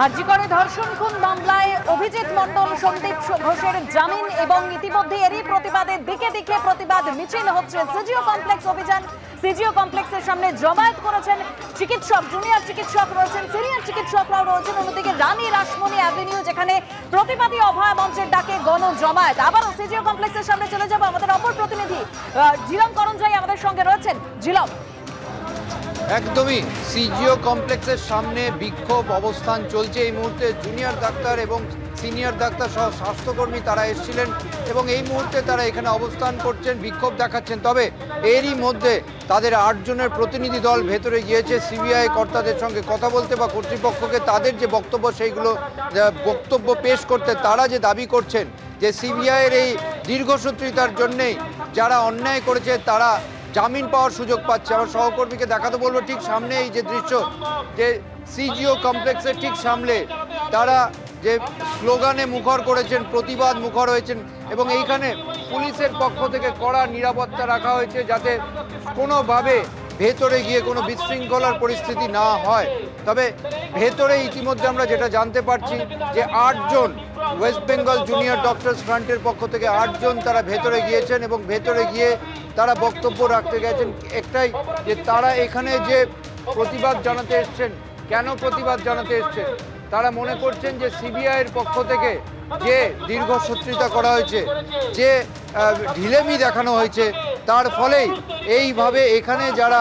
হাজিকরে ধর্ষণ খুন মামলায় অভিজিৎ মণ্ডল, সন্দীপ ঘোষের জামিন এবং ইতিমধ্যে এরই প্রতিবাদে দিকে দিকে প্রতিবাদ মিছিল হচ্ছে সিজিও কমপ্লেক্স অভিযান। সিজিও কমপ্লেক্সের সামনে জমায়েত করেছেন চিকিৎসক, জুনিয়র চিকিৎসক রয়েছেন, সিনিয়র চিকিৎসকরাও রয়েছেন। অন্যদিকে রানী রাসমণি অ্যাভিনিউ, যেখানে প্রতিবাদী অভয় মঞ্চের ডাকে গণ জমায়েত। আবারও সিজিও কমপ্লেক্সের সামনে চলে যাব আমাদের অপর প্রতিনিধি জিলম করঞ্জাই আমাদের সঙ্গে রয়েছেন। জিলম একদমই সিজিও কমপ্লেক্সের সামনে বিক্ষোভ অবস্থান চলছে। এই মুহূর্তে জুনিয়র ডাক্তার এবং সিনিয়র ডাক্তার সহ স্বাস্থ্যকর্মী তারা এসেছিলেন এবং এই মুহূর্তে তারা এখানে অবস্থান করছেন, বিক্ষোভ দেখাচ্ছেন। তবে এরই মধ্যে তাদের আটজনের প্রতিনিধি দল ভেতরে গিয়েছে। সিবিআই কর্তাদের সঙ্গে কথা বলতে বা কর্তৃপক্ষকে তাদের যে বক্তব্য সেইগুলো বক্তব্য পেশ করতে তারা যে দাবি করছেন যে সিবিআইয়ের এই দীর্ঘসূত্রিতার জন্যেই যারা অন্যায় করেছে তারা জামিন পাওয়ার সুযোগ পাচ্ছে। আমার সহকর্মীকে দেখাতে বলব, ঠিক সামনে এই যে দৃশ্য, যে সিজিও কমপ্লেক্সের ঠিক সামনে তারা যে স্লোগানে মুখর করেছেন, প্রতিবাদ মুখর হয়েছেন এবং এইখানে পুলিশের পক্ষ থেকে কড়া নিরাপত্তা রাখা হয়েছে যাতে কোনোভাবে ভেতরে গিয়ে কোনো বিশৃঙ্খলার পরিস্থিতি না হয়। তবে ভেতরে ইতিমধ্যে আমরা যেটা জানতে পারছি যে আটজন ওয়েস্ট বেঙ্গল জুনিয়র ডক্টরস ফ্রন্টের পক্ষ থেকে আটজন তারা ভেতরে গিয়েছেন এবং ভেতরে গিয়ে তারা বক্তব্য রাখতে গেছেন একটাই যে তারা এখানে যে প্রতিবাদ জানাতে এসছেন, কেন প্রতিবাদ জানাতে এসছেন, তারা মনে করছেন যে সিবিআইয়ের পক্ষ থেকে যে দীর্ঘ দীর্ঘসূত্রিতা করা হয়েছে, যে ঢিলেমি দেখানো হয়েছে, তার ফলেই এইভাবে এখানে যারা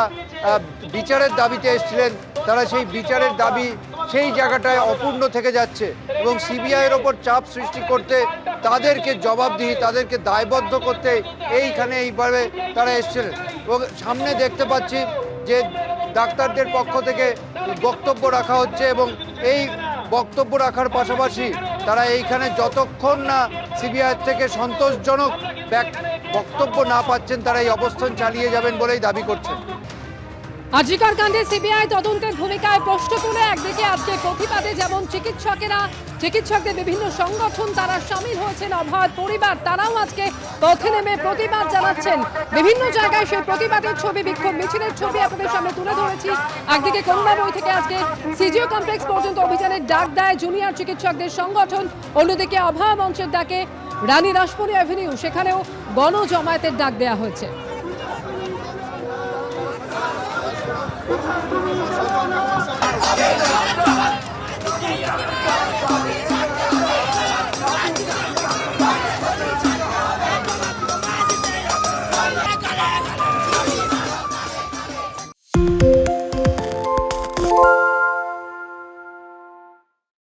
বিচারের দাবিতে এসেছিলেন তারা সেই বিচারের দাবি সেই জায়গাটায় অপূর্ণ থেকে যাচ্ছে এবং সিবিআইয়ের ওপর চাপ সৃষ্টি করতে তাদেরকে জবাবদিহি, তাদেরকে দায়বদ্ধ করতে এইখানে এইভাবে তারা এসেছিলেন এবং সামনে দেখতে পাচ্ছি যে ডাক্তারদের পক্ষ থেকে বক্তব্য রাখা হচ্ছে এবং এই বক্তব্য রাখার পাশাপাশি তারা এইখানে যতক্ষণ না সিবিআই থেকে সন্তোষজনক বক্তব্য না পাচ্ছেন, তারা এই অবস্থান চালিয়ে যাবেন বলেই দাবি করছেন। আজিকার কাণ্ডে সিবিআই তদন্তের ভূমিকায় প্রশ্ন তুলে একদিকে আজকে প্রতিবাদে যেমন চিকিৎসকেরা, চিকিৎসকদের বিভিন্ন সংগঠন, তারা সামিল হয়েছেন অভয় পরিবার, তারাও আজকে পথে নেমে প্রতিবাদ জানাচ্ছেন। বিভিন্ন জায়গায় সেই প্রতিবাদের ছবি, বিক্ষোভ মিছিলের ছবি আপনাদের সামনে তুলে ধরেছি। একদিকে কন্যাবই থেকে আজকে সিজিও কমপ্লেক্স পর্যন্ত অভিযানের ডাক দেয় জুনিয়র চিকিৎসকদের সংগঠন। অন্যদিকে অভয় মঞ্চের ডাকে রানী রাসমণি অ্যাভিনিউ সেখানেও গণজমায়েতের ডাক দেওয়া হয়েছে। Thank you.